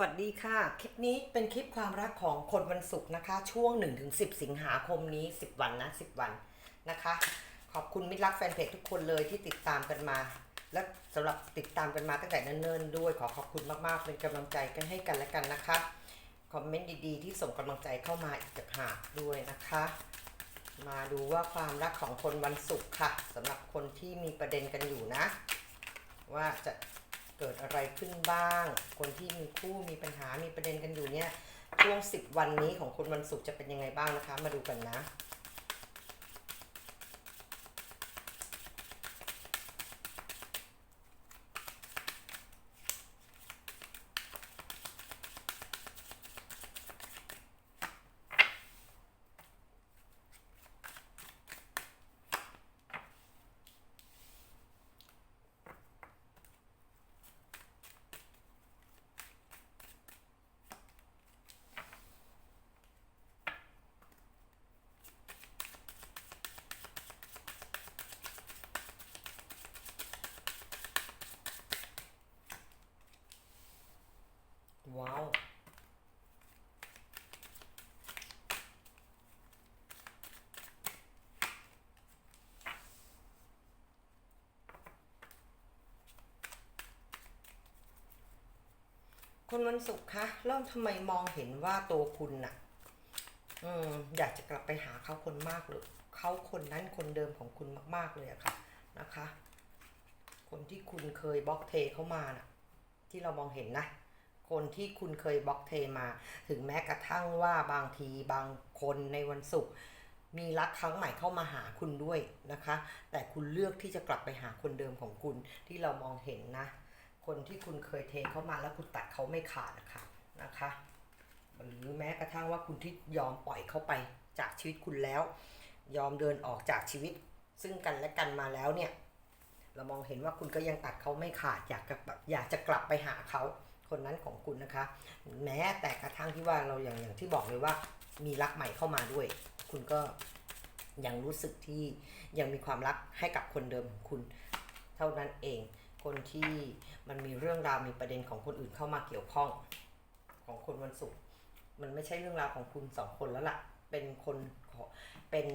วัสดีค่ะ คลิปนี้เป็นคลิปความรักของคนวันศุกร์นะคะ ช่วง 1-10 สิงหาคมนี้ 10 วันนะ 10 วันนะคะ ขอบคุณมิตรรักแฟนเพจทุกคนเลยที่ติดตามกันมา และสำหรับติดตามกันมาตั้งแต่เนิ่นๆด้วย ขอขอบคุณมากๆ เป็นกำลังใจกันให้กันและกันนะคะ คอมเมนต์ดีๆ ที่ส่งกำลังใจเข้ามาอีกต่างหากด้วยนะคะ มาดูว่าความรักของคนวันศุกร์ค่ะสำหรับคนที่มีประเด็นกันอยู่นะ ว่าจะ เกิดอะไรขึ้นบ้าง คนที่มีคู่มีปัญหามีประเด็นกันอยู่เนี่ยช่วง 10 วันนี้ของคุณวันศุกร์จะเป็นยังไงบ้างนะคะ มาดูกันนะ ว้าวคนวันศุกร์คะเริ่มทำไมมองเห็นว่าตัวคุณน่ะ อืม อยากจะกลับไปหาเขาคนมากเลยเขาคนนั้นคนเดิมของคุณมาก ๆ เลยอะค่ะ นะคะ คนที่คุณเคยบล็อกเทเขามาน่ะ ที่เรามองเห็นนะ คนที่คุณเคยบล็อกเทมา ถึงแม้กระทั่งว่าบางทีบางคนในวันศุกร์มีรักครั้งใหม่เข้ามาหาคุณด้วยนะคะ แต่คุณเลือกที่จะกลับไปหาคนเดิมของคุณที่เรามองเห็นนะ คนที่คุณเคยเทเข้ามาแล้วคุณตัดเขาไม่ขาดนะคะนะคะ หรือแม้กระทั่งว่าคุณที่ยอมปล่อยเขาไปจากชีวิตคุณแล้ว ยอมเดินออกจากชีวิต ซึ่งกันและกันมาแล้วเนี่ย เรามองเห็นว่าคุณก็ยังตัดเขาไม่ขาดอยากจะแบบอยากจะกลับไปหาเขา คนนั้นของคุณนะคะ แม้แต่กระทั่งที่ว่าเราอย่างอย่างที่บอกเลยว่า มีรักใหม่เข้ามาด้วย คุณก็ยังรู้สึกที่ยังมีความรักให้กับคนเดิมของคุณ เท่านั้นเอง คนที่มันมีเรื่องราวมีประเด็นของคนอื่นเข้ามาเกี่ยวข้อง ของคนวันศุกร์มันไม่ใช่เรื่องราวของคุณสองคนแล้วล่ะ เป็นคนขอ เป็น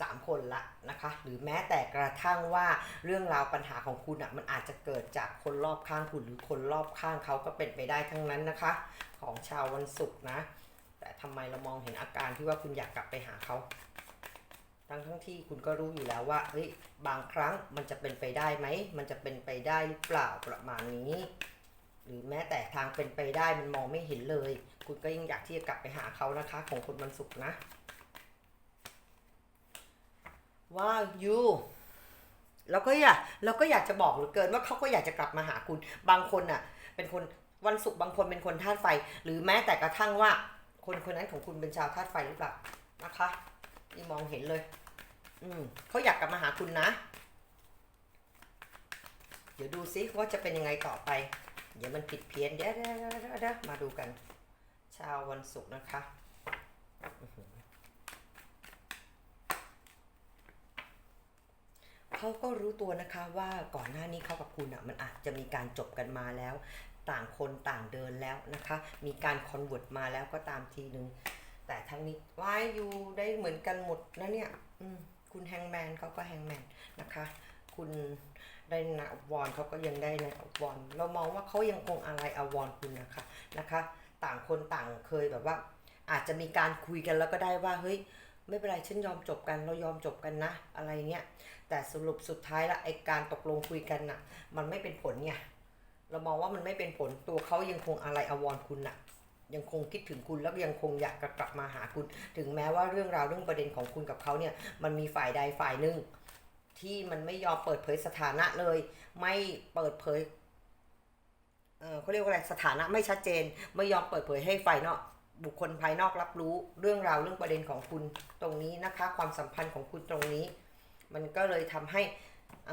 สามคนละนะคะหรือแม้แต่กระทั่งว่าเรื่องราวปัญหาของคุณอะมันอาจจะเกิดจากคนรอบข้างคุณหรือคนรอบข้างเขาก็เป็นไปได้ทั้งนั้นนะคะ ของชาววันศุกร์นะ แต่ทำไมเรามองเห็นอาการที่ว่าคุณอยากกลับไปหาเขาทั้งทั้งที่คุณก็รู้อยู่แล้วว่าเฮ้ยบางครั้งมันจะเป็นไปได้ไหมมันจะเป็นไปได้หรือเปล่าประมาณนี้ หรือแม้แต่ทางเป็นไปได้มันมองไม่เห็นเลย คุณก็ยังอยากที่จะกลับไปหาเขานะคะ ของคนวันศุกร์นะ ว่ายูเราก็อยากเราก็อยากจะบอกเหลือเกินว่าเขาก็อยากจะกลับมาหาคุณ บางคนน่ะ เป็นคนวันศุกร์บางคนเป็นคนธาตุไฟ หรือแม้แต่กระทั่งว่า คนคนนั้นของคุณเป็นชาวธาตุไฟหรือเปล่านะคะนี่มองเห็นเลย อืมเขาอยากกลับมาหาคุณนะ เดี๋ยวดูซิว่าจะเป็นยังไงต่อไป เดี๋ยวมันผิดเพี้ยนเดี๋ยวเดี๋ยวเดี๋ยวเดี๋ยวเดี๋ยวมาดูกัน ชาววันศุกร์นะคะอื้อหือ เขาก็รู้ตัวนะคะว่าก่อนหน้านี้เขากับคุณอะมันอาจจะมีการจบกันมาแล้ว ต่างคนต่างเดินแล้วนะคะ มีการคอนเวิร์ตมาแล้วก็ตามทีนึง แต่ทั้งนี้วายอยู่ได้เหมือนกันหมดนะเนี่ยคุณแฮงแมนเขาก็แฮงแมนนะคะ คุณได้นาอวอนเขาก็ยังได้นาอวอนเรามองว่าเขายังคงอะไรอวอนคุณนะคะนะคะ ต่างคนต่างเคยแบบว่า อาจจะมีการคุยกันแล้วก็ได้ว่าเฮ้ย ไม่เป็นไรฉันยอมจบกันเรายอมจบกันนะ อะไรเงี้ยแต่สรุปสุดท้ายละไอการตกลงคุยกันน่ะ มันไม่เป็นผลไงเรามองว่ามันไม่เป็นผลตัวเขายังคงอะไรอวรคุณน่ะ ยังคงคิดถึงคุณแล้วยังคงอยากกลับมาหาคุณ ถึงแม้ว่าเรื่องราวเรื่องประเด็นของคุณกับเขาเนี่ย มันมีฝ่ายใดฝ่ายหนึ่งที่มันไม่ยอมเปิดเผยสถานะเลย ไม่เปิดเผยเออเขาเรียกว่าอะไรสถานะไม่ชัดเจน ไม่ยอมเปิดเผยให้ฝ่ายนอก บุคคลภายนอกรับรู้เรื่องราวเรื่องประเด็นของคุณตรงนี้นะคะ ความสัมพันธ์ของคุณตรงนี้ มันก็เลยทำให้เ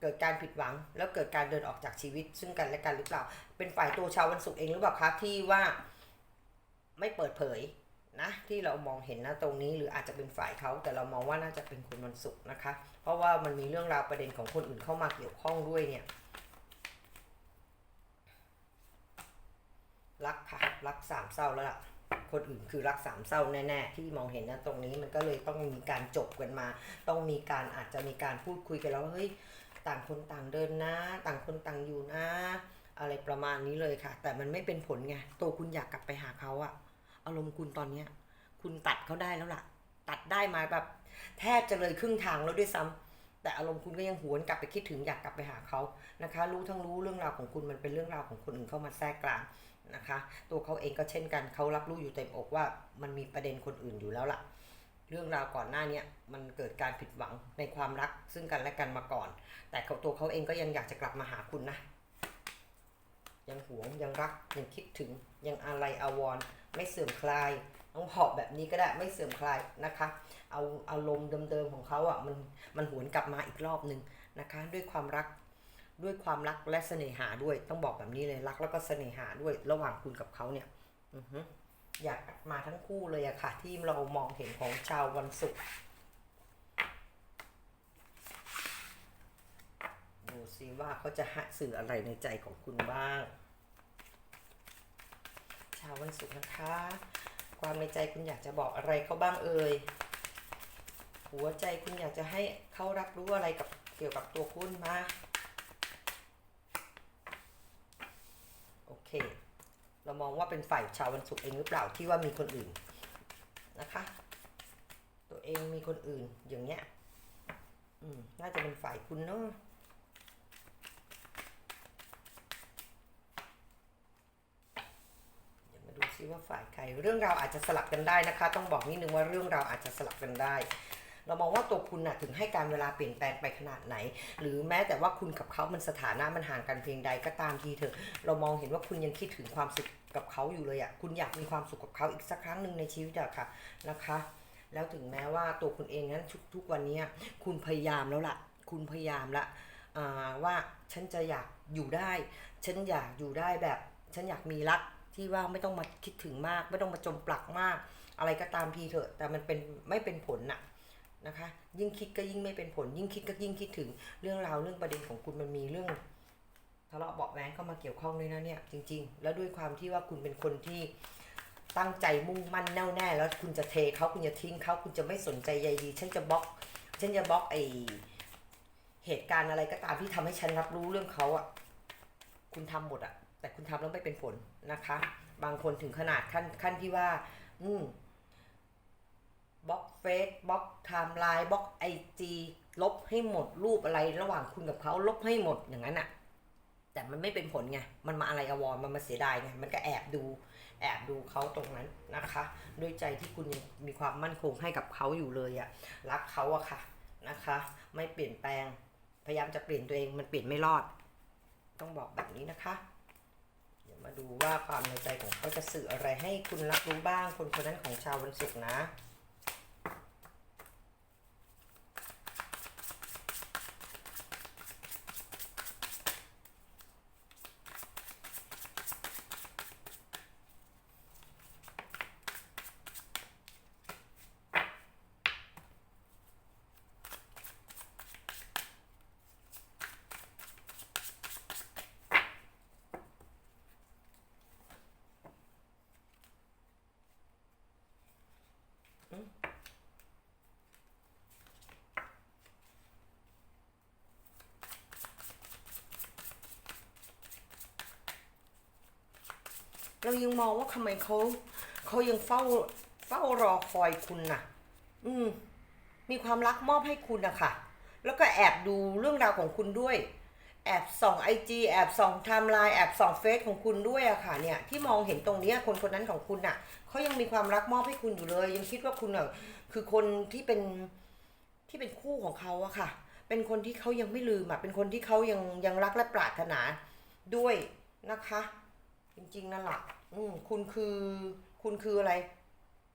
เกิดการผิดหวัง แล้วเกิดการเดินออกจากชีวิต ซึ่งกันและกันหรือเปล่า เป็นฝ่ายตัวชาววันศุกร์เองหรือเปล่าคะที่ว่าไม่เปิดเผยนะที่เรามองเห็นนะตรงนี้หรืออาจจะเป็นฝ่ายเขาแต่เรามองว่าน่าจะเป็นคนวันศุกร์นะคะ เพราะว่ามันมีเรื่องราวประเด็นของคนอื่นเข้ามาเกี่ยวข้องด้วยเนี่ย รักค่ะ รักสามเศร้าแล้วล่ะ คนอื่นคือรักสามเศร้าแน่ๆ ที่มองเห็นนะตรงนี้มันก็เลยต้องมีการจบกันมา ต้องมีการอาจจะมีการพูดคุยกันแล้วว่าเฮ้ยต่างคนต่างเดินนะ ต่างคนต่างอยู่นะ อะไรประมาณนี้เลยค่ะ แต่มันไม่เป็นผลไงตัวคุณอยากกลับไปหาเขาอะอารมณ์คุณตอนเนี้ย คุณตัดเขาได้แล้วล่ะ ตัดได้มาแบบ แทบจะเลยครึ่งทางแล้วด้วยซ้ำแต่อารมณ์คุณก็ยังหวนกลับไปคิดถึงอยากกลับไปหาเขานะคะ รู้ทั้งรู้เรื่องราวของคุณมันเป็นเรื่องราวของคนอื่นเข้ามาแทรกกลาง นะคะ ตัวเขาเองก็เช่นกันเขารับรู้อยู่เต็มอกว่ามันมีประเด็นคนอื่นอยู่แล้วล่ะ เรื่องราวก่อนหน้านี้มันเกิดการผิดหวังในความรักซึ่งกันและกันมาก่อน แต่เขาตัวเขาเองก็ยังอยากจะกลับมาหาคุณนะยังหวงยังรักยังคิดถึงยังอาลัยอาวรไม่เสื่อมคลายต้องหอบแบบนี้ก็ได้ไม่เสื่อมคลายนะคะเอาอารมณ์เดิมๆของเขาอะมันมันหวนกลับมาอีกรอบหนึ่งนะคะ ด้วยความรัก ด้วยความรักและเสน่หาด้วย ต้องบอกแบบนี้เลยรักแล้วก็เสน่หาด้วยระหว่างคุณกับเขาเนี่ยอืออยากมาทั้งคู่เลยอะค่ะ ที่เรามองเห็นของชาววันศุกร์ดูซิว่าเขาจะหาสื่ออะไรในใจของคุณบ้าง ชาววันศุกร์นะคะ ความในใจคุณอยากจะบอกอะไรเขาบ้างเอ่ยหัวใจคุณอยากจะให้เขารับรู้อะไรกับเกี่ยวกับตัวคุณมา โอเค เรามองว่าเป็นฝ่ายชาววันศุกร์เองหรือเปล่าที่ว่ามีคนอื่นนะคะ ตัวเองมีคนอื่นอย่างเงี้ยอืมน่าจะเป็นฝ่ายคุณเนาะเดี๋ยวมาดูซิว่าฝ่ายใครเรื่องราวอาจจะสลับกันได้นะคะ ต้องบอกนิดนึงว่าเรื่องราวอาจจะสลับกันได้ เรามองว่าตัวคุณน่ะถึงให้การเวลาเปลี่ยนแปลงไปขนาดไหน หรือแม้แต่ว่าคุณกับเขามันสถานะมันห่างกันเพียงใดก็ตามทีเถอะ เรามองเห็นว่าคุณยังคิดถึงความสุขกับเขาอยู่เลยอะ่ะคุณอยากมีความสุขกับเขาอีกสักครั้งหนึ่งในชีวิตอะค่ะนะคะ แล้วถึงแม้ว่าตัวคุณเองนั้นทุกทุกวันนี้คุณพยายามแล้วล่ะ คุณพยายามละว่าฉันจะอยากอยู่ได้ ฉันอยากอยู่ได้แบบ ฉันอยากมีรักที่ว่าไม่ต้องมาคิดถึงมาก ไม่ต้องมาจมปลักมาก อะไรก็ตามทีเถอะ แต่มันเป็นไม่เป็นผลน่ะ นะคะ ยิ่งคิดก็ยิ่งไม่เป็นผล ยิ่งคิดก็ยิ่งคิดถึงเรื่องราวเรื่องประเด็นของคุณมันมีเรื่องทะเลาะเบาะแว้งเข้ามาเกี่ยวข้องด้วยนะเนี่ยจริง ๆ แล้วด้วยความที่ว่าคุณเป็นคนที่ตั้งใจมุ่งมั่นแน่วแน่แล้วคุณจะเทเขาคุณจะทิ้งเขาคุณจะไม่สนใจใยดีฉันจะบล็อกฉันจะบล็อกไอเหตุการณ์อะไรก็ตามที่ทำให้ฉันรับรู้เรื่องเขาอะคุณทำหมดอะ แต่คุณทำแล้วไม่เป็นผลนะคะ บางคนถึงขนาดขั้นขั้นที่ว่า อืม บล็อกเฟซบล็อกไทม์ไลน์บล็อกไอจีลบให้หมดรูปอะไรระหว่างคุณกับเขาลบให้หมดอย่างนั้นอะแต่มันไม่เป็นผลไง มันมาอะไรอววรณ์มันมาเสียดายไง มันก็แอบดู แอบดูเขาตรงนั้นนะคะ ด้วยใจที่คุณยังมีความมั่นคงให้กับเขาอยู่เลยอะรักเขาอะค่ะนะคะ ไม่เปลี่ยนแปลง พยายามจะเปลี่ยนตัวเอง มันเปลี่ยนไม่รอด ต้องบอกแบบนี้นะคะ เดี๋ยวมาดูว่าความในใจของเขาจะสื่ออะไรให้คุณรับรู้บ้าง คนคนนั้นของชาววันศุกร์นะ เรายังมองว่าทำไมเขาเขายังเฝ้าเฝ้ารอคอยคุณน่ะ อืม มีความรักมอบให้คุณนะคะแล้วก็แอบดูเรื่องราวของคุณด้วย แอบส่องไอจีแอบส่องไทม์ไลน์แอบส่องเฟซของคุณด้วยอะค่ะ เนี่ย ที่มองเห็นตรงนี้คนคนนั้นของคุณน่ะเขายังมีความรักมอบให้คุณอยู่เลย ยังคิดว่าคุณอะคือคนที่เป็นที่เป็นคู่ของเขาอะค่ะ เป็นคนที่เขายังไม่ลืมอะเป็นคนที่เขายังยังรักและปรารถนาด้วยนะคะ จริงๆนั่นแหละอืมคุณคือ คุณคืออะไร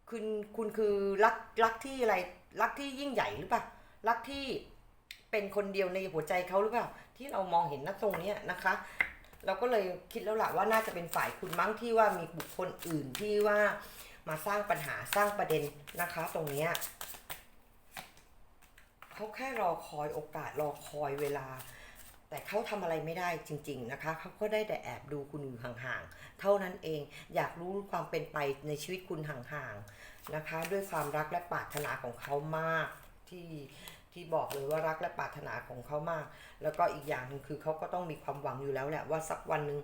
คุณคุณคือรักรักที่อะไร รักที่ยิ่งใหญ่หรือเปล่ารักที่เป็นคนเดียวในหัวใจเขาหรือเปล่า ที่เรามองเห็นณตรงเนี้ยนะคะ เราก็เลยคิดแล้วล่ะว่าน่าจะเป็นฝ่ายคุณมั้งที่ว่ามีบุคคลอื่นที่ว่ามาสร้างปัญหาสร้างประเด็นนะคะ ตรงเนี้ยเขาแค่รอคอยโอกาสรอคอยเวลา แต่เขาทำอะไรไม่ได้จริง ๆนะคะเขาก็ได้แต่แอบดูคุณอยู่ห่างๆ เท่านั้นเอง อยากรู้ความเป็นไปในชีวิตคุณห่างๆนะคะ ด้วยความรักและปรารถนาของเขามากที่ที่บอกเลยว่ารักและปรารถนาของเขามาก แล้วก็อีกอย่างหนึ่งคือเขาก็ต้องมีความหวังอยู่แล้วแหละว่าสักวันหนึ่ง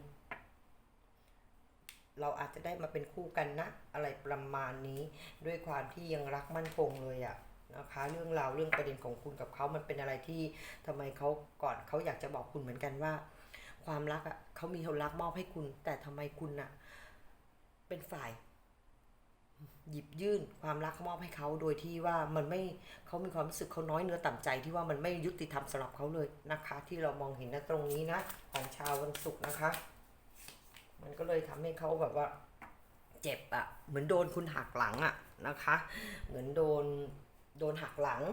เราอาจจะได้มาเป็นคู่กันนะ อะไรประมาณนี้ ด้วยความที่ยังรักมั่นคงเลยอะ นะคะเรื่องราวเรื่องประเด็นของคุณกับเขามันเป็นอะไรที่ทำไมเขาก่อนเขาอยากจะบอกคุณเหมือนกันว่า ความรักอะเขามีคนรักมอบให้คุณ แต่ทำไมคุณอะเป็นฝ่าย หยิบยื่นความรักมอบให้เขาโดยที่ว่ามันไม่เขามีความรู้สึกเขาน้อยเนื้อต่ำใจที่ว่ามันไม่ยุติธรรมสำหรับเขาเลยนะคะ ที่เรามองเห็นนะตรงนี้นะของชาววันศุกร์นะคะ มันก็เลยทำให้เขาแบบว่า เจ็บอะเหมือนโดนคุณหักหลังอะนะคะ เหมือนโดน โดนหักหลัง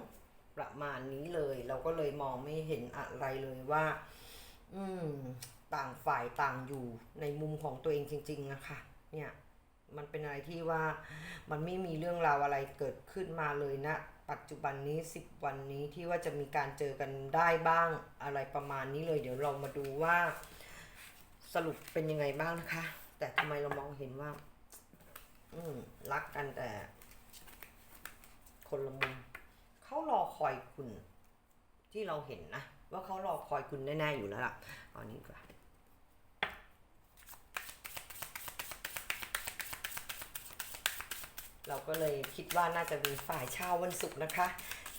ประมาณนี้เลย เราก็เลยมองไม่เห็นอะไรเลยว่า อืม ต่างฝ่ายต่างอยู่ในมุมของตัวเองจริง ๆ นะคะ เนี่ย มันเป็นอะไรที่ว่ามันไม่มีเรื่องราวอะไรเกิดขึ้นมาเลยนะ ปัจจุบันนี้ 10 วันนี้ที่ว่าจะมีการเจอกันได้บ้างอะไรประมาณนี้เลย เดี๋ยวเรามาดูว่า สรุปเป็นยังไงบ้างนะคะ แต่ทำไมเรามองเห็นว่า อืม รักกันแต่ คนละมุมเขารอคอยคุณ ที่เราเห็นนะ ว่าเขารอคอยคุณแน่ๆอยู่แล้วล่ะเอาอันนี้กว่าเราก็เลยคิดว่าน่าจะมีฝ่ายชาววันศุกร์นะคะ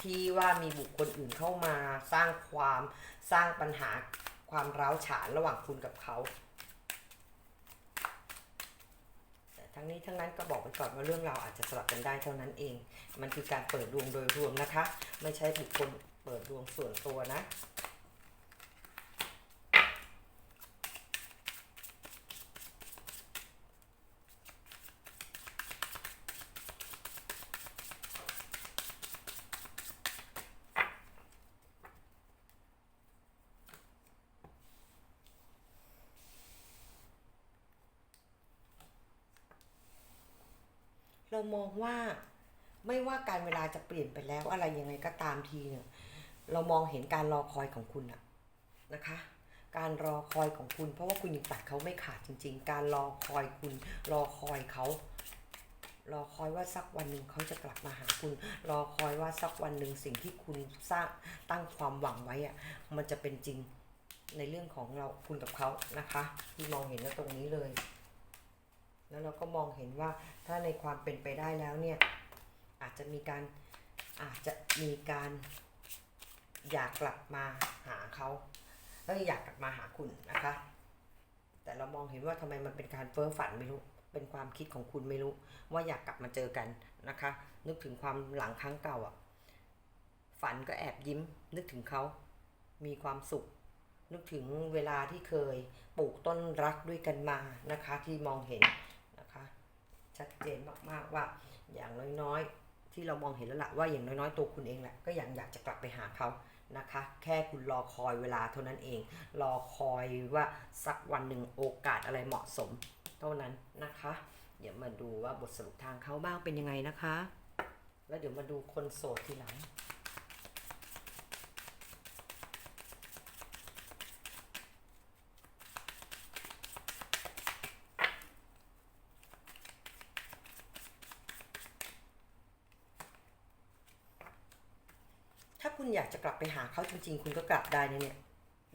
ที่ว่ามีบุคคลอื่นเข้ามาสร้างความสร้างปัญหาความร้าวฉานระหว่างคุณกับเขา แต่ ทั้งนี้ทั้งนั้นก็บอกไปก่อนว่าเรื่องราวอาจจะสลับกันได้เท่านั้นเอง มันคือการเปิดดวงโดยรวมนะคะ ไม่ใช่บุคคลเปิดดวงส่วนตัวนะ มองว่าไม่ว่าการเวลาจะเปลี่ยนไปแล้วอะไรยังไงก็ตามทีเนี่ยเรามองเห็นการรอคอยของคุณอะนะคะ การรอคอยของคุณ เพราะว่าคุณยังตัดเขาไม่ขาดจริง ๆ การรอคอยคุณ รอคอยเขา รอคอยว่าสักวันหนึ่งเขาจะกลับมาหาคุณ รอคอยว่าสักวันหนึ่งสิ่งที่คุณสร้างตั้งความหวังไว้อะมันจะเป็นจริงในเรื่องของเราคุณกับเขานะคะ ที่มองเห็นตรงนี้เลย แล้วเราก็มองเห็นว่าถ้าในความเป็นไปได้แล้วเนี่ยอาจจะมีการอาจจะมีการอยากกลับมาหาเขาเอ้ยอยากกลับมาหาคุณนะคะ แต่เรามองเห็นว่าทำไมมันเป็นการเฟ้อฝันไม่รู้ เป็นความคิดของคุณไม่รู้ ว่าอยากกลับมาเจอกันนะคะ นึกถึงความหลังครั้งเก่าอะฝันก็แอบยิ้ม นึกถึงเขา มีความสุข นึกถึงเวลาที่เคยปลูกต้นรักด้วยกันมานะคะ ที่มองเห็น เจนมากๆว่า อย่างน้อยๆ ที่เรามองเห็นแล้วละว่าอย่างน้อยๆ ตัวคุณเองแหละก็ยังอยากจะกลับไปหาเขานะคะ แค่คุณรอคอยเวลาเท่านั้นเอง รอคอยว่าสักวันหนึ่งโอกาสอะไรเหมาะสม เท่านั้นนะคะ เดี๋ยวมาดูว่าบทสรุปทางเขาบ้างเป็นยังไงนะคะ แล้วเดี๋ยวมาดูคนโสดทีหลัง อยากจะกลับไปหาเขาจริง ๆ คุณก็กลับได้นะเนี่ย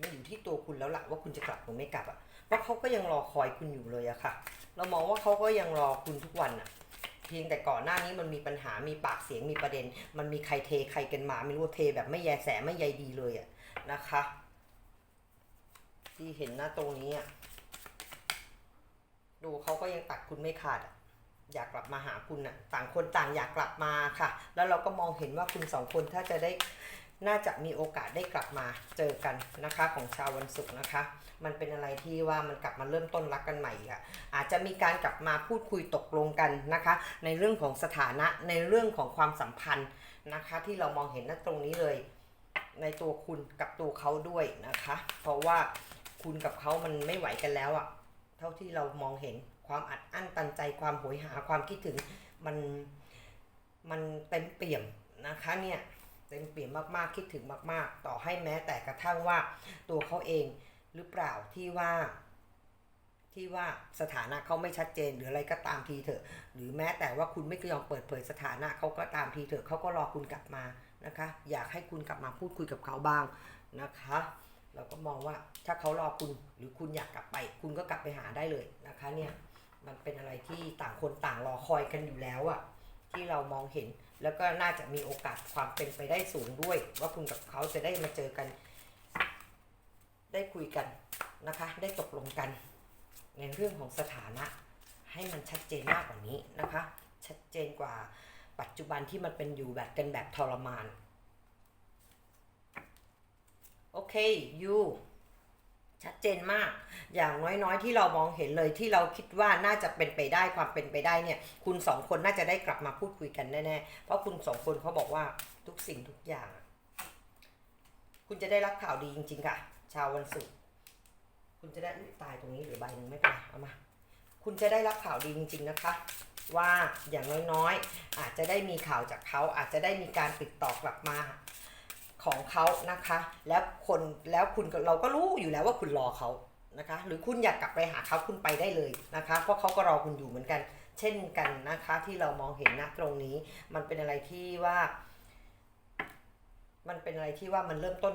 มันอยู่ที่ตัวคุณแล้วล่ะว่าคุณจะกลับหรือไม่กลับอะเพราเขาก็ยังรอคอยคุณอยู่เลยอะค่ะ เรามองว่าเขาก็ยังรอคุณทุกวันอะเพียงแต่ก่อนหน้านี้มันมีปัญหามีปากเสียงมีประเด็น มันมีใครเทใครกันมา ไม่รู้เทแบบไม่แยแสไม่ใยดีเลยอะนะคะ ที่เห็นหน้าตรงนี้อะดูเขาก็ยังตัดคุณไม่ขาดอะอยากกลับมาหาคุณน่ะ ต่างคนต่างอยากกลับมาค่ะ แล้วเราก็มองเห็นว่าคุณสองคนถ้าจะได้ น่าจะมีโอกาสได้กลับมาเจอกันนะคะของชาววันศุกร์นะคะ มันเป็นอะไรที่ว่ามันกลับมาเริ่มต้นรักกันใหม่อีกอะอาจจะมีการกลับมาพูดคุยตกลงกันนะคะ ในเรื่องของสถานะในเรื่องของความสัมพันธ์นะคะ ที่เรามองเห็นณตรงนี้เลย ในตัวคุณกับตัวเขาด้วยนะคะ เพราะว่าคุณกับเขามันไม่ไหวกันแล้วอะเท่าที่เรามองเห็นความอัดอั้นตันใจความโหยหาความคิดถึงมันมันเต็มเปี่ยมนะคะเนี่ย เต็มเปี่ยมมากๆคิดถึงมาก ๆ ต่อให้แม้แต่กระทั่งว่าตัวเขาเองหรือเปล่าที่ว่า ที่ว่าสถานะเขาไม่ชัดเจนหรืออะไรก็ตามทีเถอะ หรือแม้แต่ว่าคุณไม่ยอมเปิดเผยสถานะเขาก็ตามทีเถอะเขาก็รอคุณกลับมานะคะ อยากให้คุณกลับมาพูดคุยกับเขาบ้างนะคะ เราก็มองว่าถ้าเขารอคุณหรือคุณอยากกลับไป คุณก็กลับไปหาได้เลยนะคะเนี่ยมันเป็นอะไรที่ต่างคนต่างรอคอยกันอยู่แล้วอะที่เรามองเห็น แล้วก็น่าจะมีโอกาสความเป็นไปได้สูงด้วย ว่าคุณกับเขาจะได้มาเจอกัน ได้คุยกันนะคะ ได้ตกลงกัน ในเรื่องของสถานะ ให้มันชัดเจนมากกว่านี้นะคะ ชัดเจนกว่าปัจจุบันที่มันเป็นอยู่แบบกันแบบทรมานโอเคยู ชัดเจนมาก อย่างน้อยๆ ที่เรามองเห็นเลยที่เราคิดว่าน่าจะเป็นไปได้ความเป็นไปได้เนี่ย คุณสองคนน่าจะได้กลับมาพูดคุยกันแน่ๆ เพราะคุณสองคนเขาบอกว่าทุกสิ่งทุกอย่าง คุณจะได้รับข่าวดีจริง ๆ ค่ะ ชาววันศุกร์คุณจะได้ตายตรงนี้หรือใบหนึ่งไม่เป็นเอามาคุณจะได้รับข่าวดีจริง ๆ นะคะ ว่าอย่างน้อยๆ อาจจะได้มีข่าวจากเขาอาจจะได้มีการติดต่อกลับมา ของเขานะคะ แล้วคนแล้วคุณเราก็รู้อยู่แล้วว่าคุณรอเขานะคะ หรือคุณอยากกลับไปหาเขาคุณไปได้เลยนะคะ เพราะเขาก็รอคุณอยู่เหมือนกัน เช่นกันนะคะที่เรามองเห็นนะตรงนี้ มันเป็นอะไรที่ว่า มันเป็นอะไรที่ว่ามันเริ่มต้น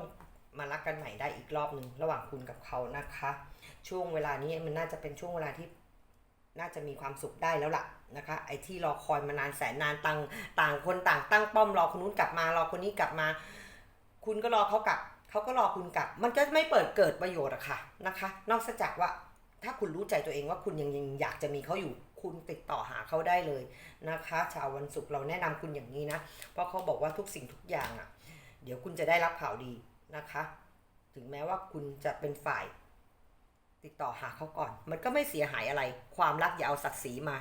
มารักกันใหม่ได้อีกรอบหนึ่งระหว่างคุณกับเขานะคะ ช่วงเวลานี้มันน่าจะเป็นช่วงเวลาที่น่าจะมีความสุขได้แล้วล่ะนะคะ ไอ้ที่รอคอยมานานแสนนานต่างต่างคนต่างตั้งป้อมรอคนนู้นกลับมารอคนนี้กลับมา คุณก็รอเขากลับเขาก็รอคุณกลับ มันก็ไม่เปิดเกิดประโยชน์อะค่ะนะคะ นอกจากว่าถ้าคุณรู้ใจตัวเองว่าคุณยังยังอยากจะมีเขาอยู่ คุณติดต่อหาเขาได้เลยนะคะ ชาววันศุกร์เราแนะนำคุณอย่างนี้นะ เพราะเขาบอกว่าทุกสิ่งทุกอย่างอะเดี๋ยวคุณจะได้รับข่าวดีนะคะ ถึงแม้ว่าคุณจะเป็นฝ่าย ติดต่อหาเขาก่อน มันก็ไม่เสียหายอะไร ความรักอย่าเอาศักดิ์ศรีมา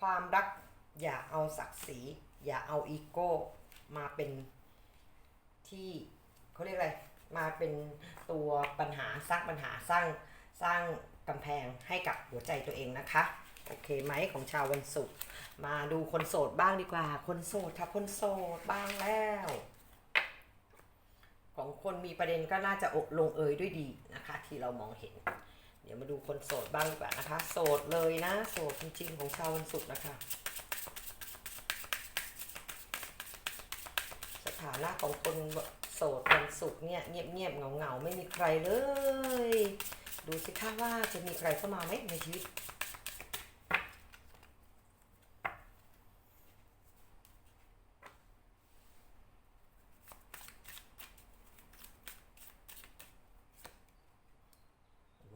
ความรักอย่าเอาศักดิ์ศรี อย่าเอาอีโก้มาเป็น ที่เขาเรียกอะไรมาเป็นตัวปัญหาสร้างปัญหาสร้างสร้างกำแพงให้กับหัวใจตัวเองนะคะโอเคไหมของชาววันศุกร์มาดูคนโสดบ้างดีกว่า คนโสดค่ะคนโสดบ้างแล้ว ของคนมีประเด็นก็น่าจะอกลงเอยด้วยดีนะคะ ที่เรามองเห็น เดี๋ยวมาดูคนโสดบ้างดีกว่านะคะ โสดเลยนะ โสดจริงๆของชาววันศุกร์นะคะ สถานะของคนโสดวันศุกร์เนี่ยเงียบๆเงาๆ ไม่มีใครเลย ดูสิคะว่าจะมีใครเข้ามาไหมในชีวิต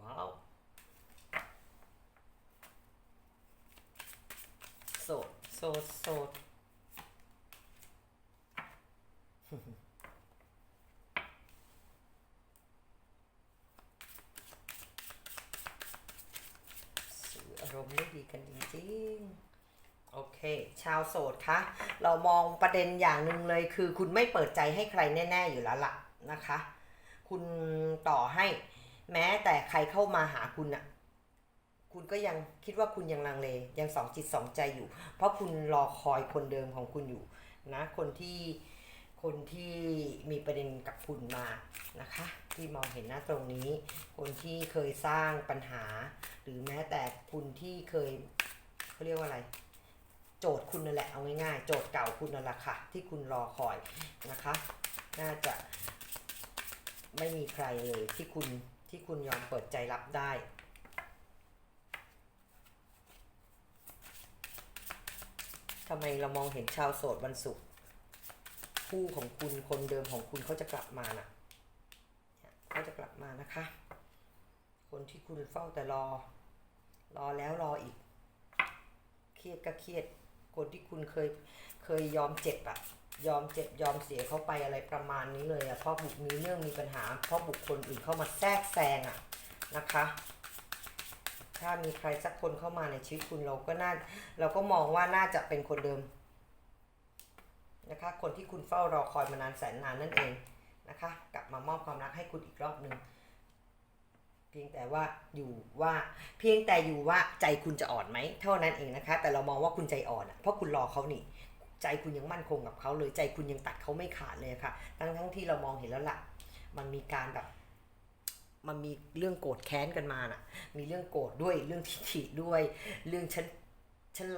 ว้าว โสด โสด โสด สื่ออารมณ์ได้ดีกันจริงๆ โอเค ชาวโสดคะเรามองประเด็นอย่างหนึ่งเลยคือคุณไม่เปิดใจให้ใครแน่ ๆ อยู่แล้วล่ะนะคะ คุณต่อให้แม้แต่ใครเข้ามาหาคุณอะคุณก็ยังคิดว่าคุณยังลังเลยังสองจิตสองใจอยู่ เพราะคุณรอคอยคนเดิมของคุณอยู่นะคนที่คนที่มีประเด็นกับคุณมานะคะ ที่มองเห็นหน้าตรงนี้ คนที่เคยสร้างปัญหา หรือแม้แต่คุณที่เคยเขาเรียกว่าอะไร โจทย์คุณนั่นแหละเอาง่ายๆ โจทย์เก่าคุณนั่นแหละค่ะ ที่คุณรอคอยนะคะ น่าจะไม่มีใครเลยที่คุณที่คุณยอมเปิดใจรับได้ทำไมเรามองเห็นชาวโสดวันศุกร์คู่ของคุณคนเดิมของคุณเขาจะกลับมานะเนี่ยเขาจะกลับมานะคะ คนที่คุณเฝ้าแต่รอ รอแล้วรออีก เครียดก็เครียด คนที่คุณเคยเคยยอมเจ็บอะยอมเจ็บยอมเสียเขาไปอะไรประมาณนี้เลยอะเพราะบุกมีเรื่องมีปัญหา เพราะบุคคลอื่นเข้ามาแทรกแซงอะนะคะ ถ้ามีใครสักคนเข้ามาในชีวิตคุณเราก็น่าเราก็มองว่าน่าจะเป็นคนเดิมนะคะคนที่คุณเฝ้ารอคอยมานานแสนนานนั่นเองนะคะ กลับมามอบความรักให้คุณอีกรอบหนึ่ง เพียงแต่ว่าอยู่ว่าเพียงแต่อยู่ว่าใจคุณจะอ่อนไหมเท่านั้นเองนะคะ แต่เรามองว่าคุณใจอ่อนอะเพราะคุณรอเขานี่ใจคุณยังมั่นคงกับเขาเลยใจคุณยังตัดเขาไม่ขาดเลยค่ะ ทั้งทั้งที่เรามองเห็นแล้วล่ะ มันมีการแบบ มันมีเรื่องโกรธแค้นกันมาน่ะ มีเรื่องโกรธด้วยเรื่องทิฐิด้วย เรื่องฉันฉัน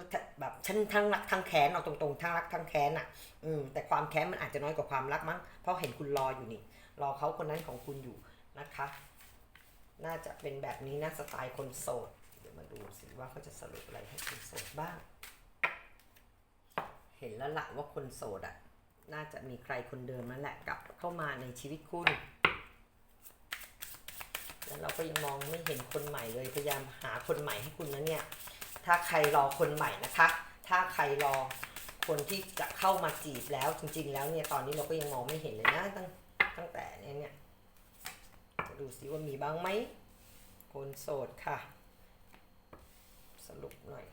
แบบฉันทั้งรักทั้งแค้นเอาตรงๆทั้งรักทั้งแค้นอะ อืมแต่ความแค้นมันอาจจะน้อยกว่าความรักมั้งเพราะเห็นคุณรออยู่นี่ รอเขาคนนั้นของคุณอยู่นะคะ น่าจะเป็นแบบนี้นะสไตล์คนโสด เดี๋ยวมาดูสิว่าเขาจะสรุปอะไรให้คนโสดบ้าง เห็นแล้วละว่าคนโสดอะน่าจะมีใครคนเดิมนั่นแหละกลับเข้ามาในชีวิตคุณ แล้วเราก็ยังมองไม่เห็นคนใหม่เลยพยายามหาคนใหม่ให้คุณนะเนี่ย ถ้าใครรอคนใหม่นะคะ ถ้าใครรอคนที่จะเข้ามาจีบแล้วจริง ๆ แล้วเนี่ยตอนนี้เราก็ยังมองไม่เห็นเลยนะตั้งตั้งแต่เนี่ย ดูสิว่ามีบ้างไหมคนโสดค่ะ สรุปหน่อย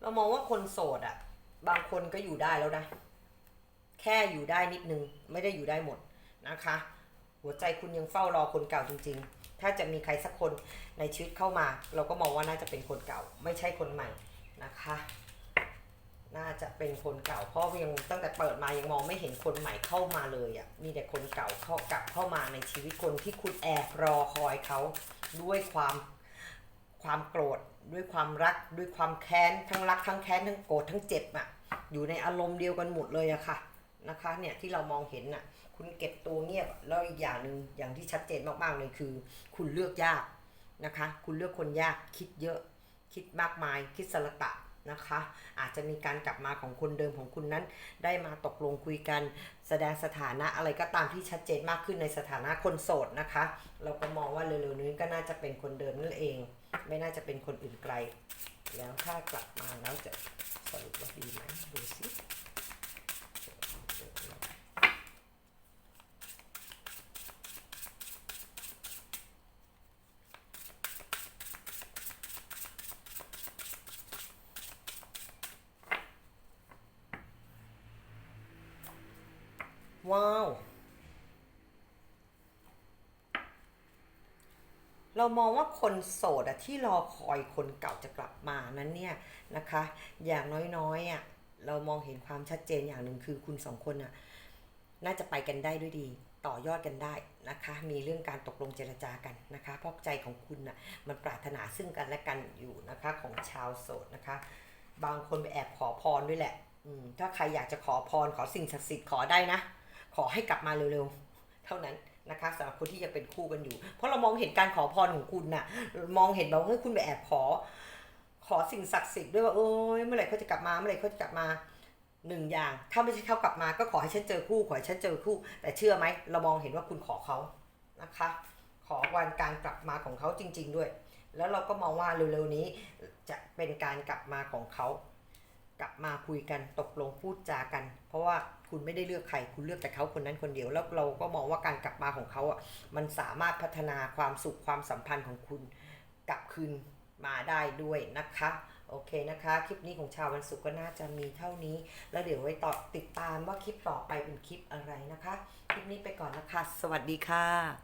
เรามองว่าคนโสดอะ่ะบางคนก็อยู่ได้แล้วนะ แค่อยู่ได้นิดนึง ไม่ได้อยู่ได้หมดนะคะ หัวใจคุณยังเฝ้ารอคนเก่าจริง ๆ ถ้าจะมีใครสักคนในชีวิตเข้ามา เราก็มองว่าน่าจะเป็นคนเก่า ไม่ใช่คนใหม่ นะคะ น่าจะเป็นคนเก่าเพราะยังตั้งแต่เปิดมายังมองไม่เห็นคนใหม่เข้ามาเลยอะ่ะมีแต่คนเก่าเข้ากลับเข้ามาในชีวิตคนที่คุณแอบรอคอยเขาด้วยความความโกรธด้วยความรักด้วยความแค้นทั้งรักทั้งแค้นทั้งโกรธทั้งเจ็บอะ่ะอยู่ในอารมณ์เดียวกันหมดเลยอะค่ะนะคะเนี่ยที่เรามองเห็นน่ะคุณเก็บตัวเงียบแล้วอีกอย่างหนึ่งอย่างที่ชัดเจนมากๆเลยคือ คุณเลือกยากนะคะ คุณเลือกคนยากคิดเยอะ คิดมากมาย คิดสละตะนะคะ อาจจะมีการกลับมาของคนเดิมของคุณนั้น ได้มาตกลงคุยกัน แสดงสถานะอะไรก็ตามที่ชัดเจนมากขึ้นในสถานะคนโสดนะคะ เราก็มองว่าเร็วๆนี้ก็น่าจะเป็นคนเดิมนั่นเอง ไม่น่าจะเป็นคนอื่นไกล แล้วถ้ากลับมาแล้วจะสรุปว่าดีไหมดูสิ ว้าว เรามองว่าคนโสดอะที่รอคอยคนเก่าจะกลับมานั้นเนี่ยนะคะ อย่างน้อยๆอะเรามองเห็นความชัดเจนอย่างหนึ่งคือคุณสองคนอะน่าจะไปกันได้ด้วยดีต่อยอดกันได้นะคะ มีเรื่องการตกลงเจรจากันนะคะ เพราะใจของคุณน่ะมันปรารถนาซึ่งกันและกันอยู่นะคะของชาวโสดนะคะ บางคนไปแอบขอพรด้วยแหละอืมถ้าใครอยากจะขอพรขอสิ่งศักดิ์สิทธิ์ขอได้นะ ขอให้กลับมาเร็วๆ เท่านั้นนะคะสำหรับคนที่ยังเป็นคู่กันอยู่ เพราะเรามองเห็นการขอพรของคุณน่ะ มองเห็นแบบว่าเฮ้ยคุณไปแอบขอ ขอสิ่งศักดิ์สิทธิ์ด้วยว่าเอ้ยเมื่อไหร่เขาจะกลับมาเมื่อไหร่เขาจะกลับมาหนึ่งอย่าง ถ้าไม่ใช่เขากลับมาก็ขอให้ฉันเจอคู่ขอให้ฉันเจอคู่ แต่เชื่อไหมเรามองเห็นว่าคุณขอเขานะคะ ขอวันการกลับมาของเขาจริง ๆด้วย แล้วเราก็มองว่าเร็วๆนี้จะเป็นการกลับมาของเขากลับมาคุยกันตกลงพูดจากัน เพราะว่าคุณไม่ได้เลือกใคร คุณเลือกแต่เขาคนนั้นคนเดียว แล้วเราก็มองว่าการกลับมาของเขาอะ มันสามารถพัฒนาความสุขความสัมพันธ์ของคุณกลับคืนมาได้ด้วยนะคะ โอเคนะคะ คลิปนี้ของชาววันศุกร์ก็น่าจะมีเท่านี้ แล้วเดี๋ยวไว้ต่อติดตามว่าคลิปต่อไปเป็นคลิปอะไรนะคะ คลิปนี้ไปก่อนนะคะ สวัสดีค่ะ